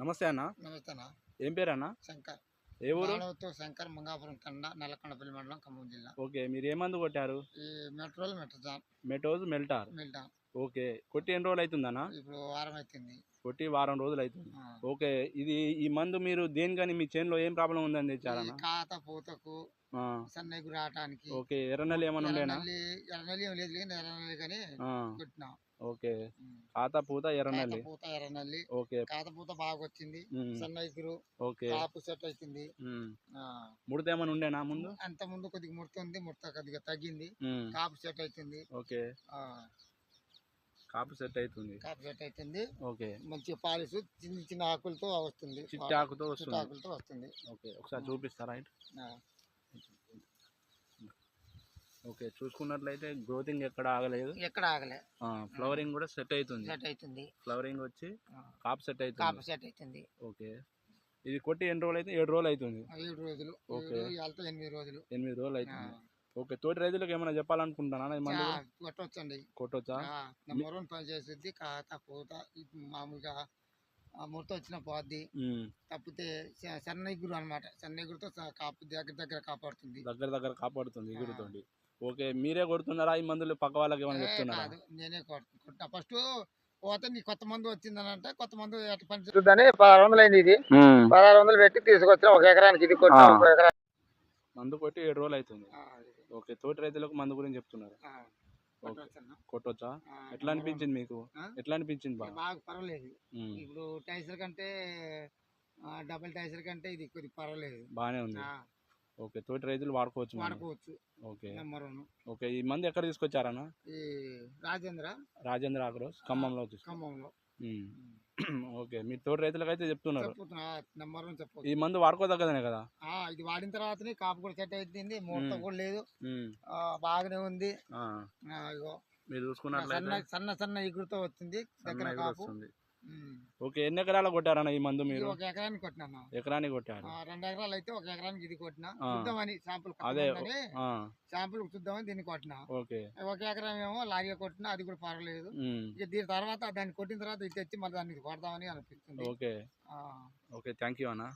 నమస్తే అన్న. నమస్తేనా ఏం పేరు అన్న? శంకర్. ఏ ఊరు? శంకర్ మంగాపురం తండ నల్లకొండపల్లి మండలం ఖమ్మం జిల్లా. ఓకే మీరు ఏ మందు కొట్టారు? ఈ మెట్రోల్ మెట్రోజాన్ మెటోజ్ మెల్టార్. Milton okay. కొట్టి ఎన్ని రోజులు అవుతుందన్న ఇప్పుడు వారం అవుతుంది కొట్టి వారం రోజులు అవుతుంది. ఓకే. ఇది ఈ మందు మీరు దేనికని మీ చేనులో ఏం ప్రాబ్లం ఉందని తెచ్చారన్న? కాత పూతకు ఆ, సన్నగు రావటానికి. ఓకే. ఎర్రనల్లి ఏమైనా ఉండేనా? ఎర్రనల్లి ఏం లేదు కానీ ఎర్రనల్లి కానీ కొట్టినా. ఓకే. ఖాత పూత కాత ఎర్రనల్లి పూత ఎర్రనల్లి. ఓకే. కాత పూత బాగా వచ్చింది ఉమ్, సన్నగురు ఓకే. కాపు సెట్ అవుతుంది. ఆ. ముడత ఏమైనా ఉండేనా ముందు? అంత ముందు కొద్దిగా ముడుతుంది ముడత కొద్దిగా తగ్గింది. కాపు సెట్ అవుతుంది ఓకే. కాపు సెట్ అవుతుంది. కాపు సెట్ అవుతుంది. ఓకే. మంచి పాలిస్ చిన్న చిన్న ఆకులతో వస్తుంది. చిట్టి ఆకుతో వస్తుంది. ఆకులతో వస్తుంది. ఓకే. ఒకసారి చూపిస్తారా ఇటు? ఓకే. చూసుకున్నట్లయితే గ్రోతింగ్ ఎక్కడ ఆగలేదు. ఎక్కడ ఆగలే. ఫ్లవరింగ్ కూడా సెట్ అవుతుంది. సెట్ అవుతుంది. ఫ్లవరింగ్ వచ్చి కాపు సెట్ అవుతుంది. కాపు సెట్ అవుతుంది. ఓకే. ఇది కొట్టి ఎన్ని రోజులు అయితే? ఏడు రోజులు అవుతుంది. ఏడు రోజులు. ఓకే. ఎనిమిది రోజులు. ఎనిమిది రోజులు అవుతుంది. ఓకే తోటి రైతులకు ఏమైనా చెప్పాలనుకుంటున్నానా కొట్టొచ్చండి. కొట్టొచ్చా? వన్ పని చేస్తుంది కాత పూత మామూలుగా ఆ, ముడత వచ్చిన పోద్ది. తప్పితే సన్న ఇగురు అనమాట సన్న ఇగురుతో కాపు దగ్గర దగ్గర కాపాడుతుంది. దగ్గర దగ్గర కాపాడుతుంది ఎగురుతోటి ఓకే మీరే కొడుతున్నారా? ఈ మందులు పక్క వాళ్ళకి ఏమైనా చెప్తున్నారా? కాదు నేనే కొట్టు- కొట్టిన. ఫస్ట్ పోతే నీ కొత్త మందు వచ్చిందని అంటే కొత్త మందు ఎట్ట పని చేస్తుందని పదహారు వందలు అయింది ఇది. పదహారు వందలు పెట్టి తీసుకొచ్చిన ఒక ఎకరానికి ఇది ఎకరా మందు కొట్టి ఏడు రోజులు అవుతుంది. ఓకే తోటి రైతులకు మందు గురించి చెప్తున్నారు. కొట్టొచ్చా? ఎట్లా అనిపించింది మీకు? ఎట్లా అనిపించింది బాగా? పర్వాలేదు. ఇప్పుడు టైసర్ కంటే డబుల్ టైసర్ కంటే ఇది కొద్దిగా పర్వాలేదు. బాగానే ఉంది. ఓకే తోటి రైతులు వాడుకోవచ్చు. వాడుకోవచ్చు. ఓకే. Number one. ఓకే ఈ మందు ఎక్కడ తీసుకొచ్చారన్న? ఈ రాజేంద్ర రాజేంద్ర ఆగ్రోస్ ఖమ్మంలో ఖమ్మంలో. ఓకే. మీరు తోటి రైతులకు అయితే చెప్తున్నారు ఈ మందు వాడుకోదగ్గదనే కదా? ఆ, ఇది వాడిన తర్వాతనే కాపు కూడా సెట్ అవుతుంది మ్మ్. కూడా లేదు. బాగానే ఉంది. మీరు సన్న చూసుకున్నట్లయితే సన్న సన్న ఎగురుతో వచ్చింది దగ్గర కాపు. ఓకే ఎన్ని ఎకరాలు కొట్టారన్న ఈ మందు మీరు? ఒక ఎకరానికి కొట్టినా ఎకరానికి కొట్టారు. రెండు ఎకరాలు అయితే ఒక ఎకరానికి ఇది కొట్టినా. చూద్దామని శాంపుల్ అదే శాంపుల్ చూద్దామని దీన్ని కొట్టినా. ఓకే. ఒక ఎకరం ఏమో లారీ కొట్టినా అది కూడా పర్వాలేదు. ఇక దీని తర్వాత దాన్ని కొట్టిన తర్వాత ఇది తెచ్చి మళ్ళీ దాన్ని కొడదామని అనిపిస్తుంది. ఓకే. ఓకే థ్యాంక్ యూ అన్న.